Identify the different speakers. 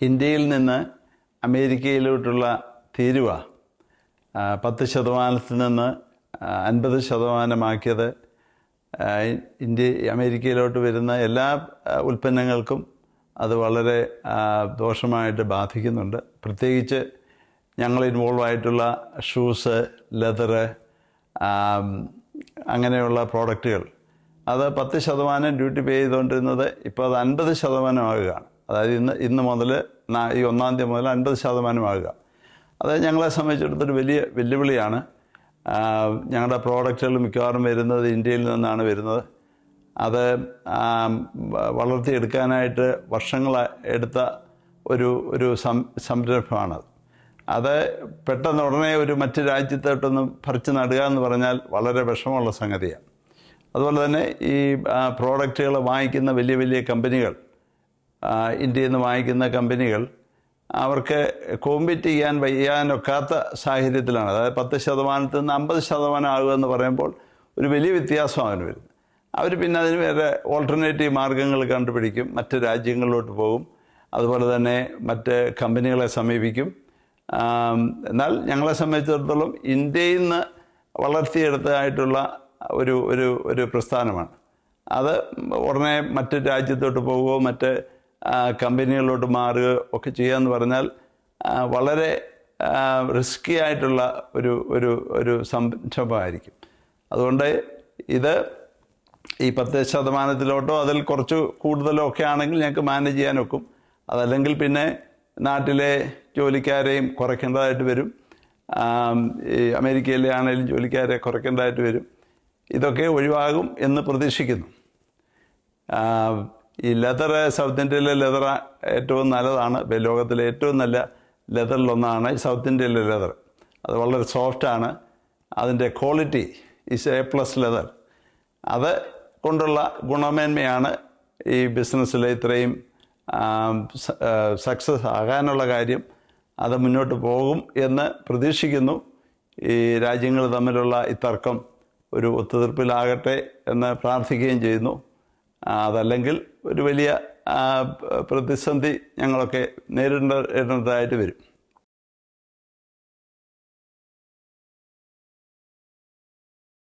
Speaker 1: ഇന്ത്യയിൽ നിന്ന് അമേരിക്കയിലോട്ടുള്ള തീരുവ പത്ത് ശതമാനത്തിൽ നിന്ന് അൻപത് ശതമാനമാക്കിയത് ഇന്ത്യ അമേരിക്കയിലോട്ട് വരുന്ന എല്ലാ ഉൽപ്പന്നങ്ങൾക്കും അത് വളരെ ദോഷമായിട്ട് ബാധിക്കുന്നുണ്ട്. പ്രത്യേകിച്ച് ഞങ്ങൾ ഇൻവോൾവ് ആയിട്ടുള്ള ഷൂസ് ലെതറ് അങ്ങനെയുള്ള പ്രോഡക്റ്റുകൾ അത് പത്ത് ശതമാനം ഡ്യൂട്ടി പേ ചെയ്തുകൊണ്ടിരുന്നത് ഇപ്പോൾ അത് അൻപത് ശതമാനമാകുകയാണ് അതായത് ഇന്ന് ഇന്ന് മുതൽ ഈ ഒന്നാം തീയതി മുതൽ അൻപത് ശതമാനമാകുക അത് ഞങ്ങളെ സംബന്ധിച്ചിടത്തൊരു വലിയ വെല്ലുവിളിയാണ്. ഞങ്ങളുടെ പ്രോഡക്റ്റുകൾ മിക്കവാറും വരുന്നത് ഇന്ത്യയിൽ നിന്നാണ് വരുന്നത്. അത് വളർത്തിയെടുക്കാനായിട്ട് വർഷങ്ങൾ എടുത്ത ഒരു ഒരു സംരംഭമാണ് അത്. പെട്ടെന്ന് ഉടനെ ഒരു മറ്റു രാജ്യത്തോട്ടൊന്ന് പറിച്ചു നടുക എന്ന് പറഞ്ഞാൽ വളരെ വിഷമമുള്ള സംഗതിയാണ്. അതുപോലെ തന്നെ ഈ പ്രോഡക്റ്റുകൾ വാങ്ങിക്കുന്ന വലിയ വലിയ കമ്പനികൾ ഇന്ത്യയിൽ നിന്ന് വാങ്ങിക്കുന്ന കമ്പനികൾ അവർക്ക് കോമ്പീറ്റ് ചെയ്യാൻ വയ്യാനൊക്കാത്ത സാഹചര്യത്തിലാണ്. അതായത് പത്ത് ശതമാനത്തിൽ നിന്ന് അമ്പത് ശതമാനം ആകുക എന്ന് പറയുമ്പോൾ ഒരു വലിയ വ്യത്യാസം അവന് വരും. അവർ പിന്നെ അതിന് വേറെ ഓൾട്ടർനേറ്റീവ് മാർഗങ്ങൾ കണ്ടുപിടിക്കും. മറ്റ് രാജ്യങ്ങളിലോട്ട് പോകും. അതുപോലെ തന്നെ മറ്റ് കമ്പനികളെ സമീപിക്കും. എന്നാൽ ഞങ്ങളെ സംബന്ധിച്ചിടത്തോളം ഇന്ത്യയിൽ നിന്ന് വളർത്തിയെടുത്തതായിട്ടുള്ള ഒരു ഒരു ഒരു പ്രസ്ഥാനമാണ്. അത് ഉടനെ മറ്റ് രാജ്യത്തോട്ട് പോകുമോ മറ്റ് കമ്പനികളിലോട്ട് മാറുക ഒക്കെ ചെയ്യുക ചെയ്യാന്ന് പറഞ്ഞാൽ വളരെ റിസ്കി ആയിട്ടുള്ള ഒരു ഒരു ഒരു സംരംഭമായിരിക്കും. അതുകൊണ്ട് ഇത് ഈ പത്ത് ശതമാനത്തിലോട്ടോ അതിൽ കുറച്ച് കൂടുതലോ ഒക്കെ ആണെങ്കിൽ ഞങ്ങൾക്ക് മാനേജ് ചെയ്യാൻ ഒക്കും. അതല്ലെങ്കിൽ പിന്നെ നാട്ടിലെ ജോലിക്കാരെയും കുറയ്ക്കേണ്ടതായിട്ട് വരും. ഈ അമേരിക്കയിലെ ആണെങ്കിലും ജോലിക്കാരെ കുറയ്ക്കേണ്ടതായിട്ട് വരും. ഇതൊക്കെ ഒഴിവാകും എന്ന് പ്രതീക്ഷിക്കുന്നു. ഈ ലെതർ സൗത്ത് ഇന്ത്യയിലെ ലെതർ ഏറ്റവും നല്ലതാണ്. ലോകത്തിലെ ഏറ്റവും നല്ല ലെതറിലൊന്നാണ് സൗത്ത് ഇന്ത്യയിലെ ലെതർ. അത് വളരെ സോഫ്റ്റാണ് അതിന്റെ quality is A plus leather. അത് കൊണ്ടുള്ള ഗുണമേന്മയാണ് ഈ ബിസിനസ്സിൽ ഇത്രയും സക്സസ് ആകാനുള്ള കാര്യം. അത് മുന്നോട്ട് പോകും എന്ന് പ്രതീക്ഷിക്കുന്നു. ഈ രാജ്യങ്ങൾ തമ്മിലുള്ള ഈ തർക്കം ഒരു ഒത്തുതീർപ്പിലാകട്ടെ എന്ന് പ്രാർത്ഥിക്കുകയും ചെയ്യുന്നു. അതല്ലെങ്കിൽ ഒരു വലിയ പ്രതിസന്ധി ഞങ്ങളൊക്കെ നേരിടേണ്ടതായിട്ട് വരും.